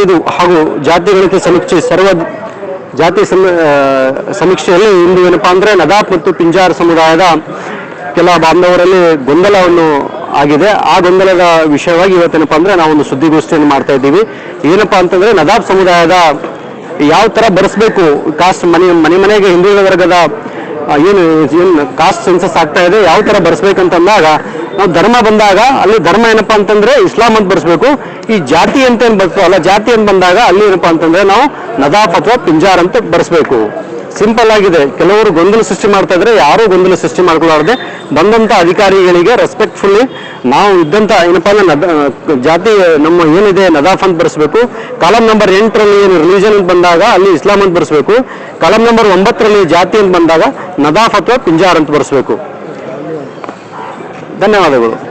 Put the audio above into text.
ಇಪ್ಪತ್ತೈದು ಹಾಗೂ ಜಾತಿ ಗಣಿತ ಸಮೀಕ್ಷೆ, ಸರ್ವ ಜಾತಿ ಸಮೀಕ್ಷೆಯಲ್ಲಿ ಇಂದು ಏನಪ್ಪಾ ಅಂದ್ರೆ ನದಾಪ್ ಮತ್ತು ಪಿಂಜಾರ್ ಸಮುದಾಯದ ಕೆಲ ಬಾಂಧವರಲ್ಲಿ ಗೊಂದಲವನ್ನು ಆಗಿದೆ. ಆ ಗೊಂದಲದ ವಿಷಯವಾಗಿ ಇವತ್ತೇನಪ್ಪ ಅಂದ್ರೆ ನಾವೊಂದು ಸುದ್ದಿಗೋಷ್ಠಿಯನ್ನು ಮಾಡ್ತಾ ಇದ್ದೀವಿ. ಏನಪ್ಪಾ ಅಂತಂದ್ರೆ ನದಾಬ್ ಸಮುದಾಯದ ಯಾವ ತರ ಬರೆಸ್ಬೇಕು, ಕಾಸ್ಟ್ ಮನೆ ಮನೆ ಮನೆಗೆ ಹಿಂದುಳಿದ ವರ್ಗದ ಏನು ಏನು, ಕಾಸ್ಟ್ ಸೆನ್ಸಸ್ ಆಗ್ತಾ ಇದೆ, ಯಾವ ತರ ಬರ್ಸ್ಬೇಕಂತಂದಾಗ ನಾವು ಧರ್ಮ ಬಂದಾಗ ಅಲ್ಲಿ ಧರ್ಮ ಏನಪ್ಪಾ ಅಂತಂದ್ರೆ ಇಸ್ಲಾಂ ಅಂತ ಬರ್ಸ್ಬೇಕು. ಈ ಜಾತಿ ಅಂತ ಏನ್ ಅಲ್ಲ ಜಾತಿ ಅಂತ ಬಂದಾಗ ಅಲ್ಲಿ ಏನಪ್ಪಾ ಅಂತಂದ್ರೆ ನಾವು ನದಾಫ್ ಅಥವಾ ಪಿಂಜಾರ್ ಅಂತ ಬರ್ಸ್ಬೇಕು. ಸಿಂಪಲ್ ಆಗಿದೆ. ಕೆಲವರು ಗೊಂದಲ ಸೃಷ್ಟಿ ಮಾಡ್ತಾ ಇದ್ರೆ ಯಾರು ಗೊಂದಲ ಸೃಷ್ಟಿ ಮಾಡ್ಕೊಳ್ಳಾರದೆ ಬಂದಂತ ಅಧಿಕಾರಿಗಳಿಗೆ ರೆಸ್ಪೆಕ್ಟ್ಫುಲ್ಲಿ ನಾವು ಇದ್ದಂತ, ಏನಪ್ಪಾ ಅಂದ್ರೆ ಜಾತಿ ನಮ್ಮ ಏನಿದೆ ನದಾಫ್ ಅಂತ ಬರ್ಸ್ಬೇಕು. ಕಾಲಂ ನಂಬರ್ ಎಂಟರಲ್ಲಿ ಏನು ರಿಲಿಜನ್ ಅಂತ ಬಂದಾಗ ಅಲ್ಲಿ ಇಸ್ಲಾಂ ಅಂತ ಬರ್ಸ್ಬೇಕು. ಕಾಲಂ ನಂಬರ್ ಒಂಬತ್ತರಲ್ಲಿ ಜಾತಿ ಅಂತ ಬಂದಾಗ ನದಾಫ್ ಅಥವಾ ಪಿಂಜಾರ್ ಅಂತ ಬರ್ಸ್ಬೇಕು. ಧನ್ಯವಾದಗಳು.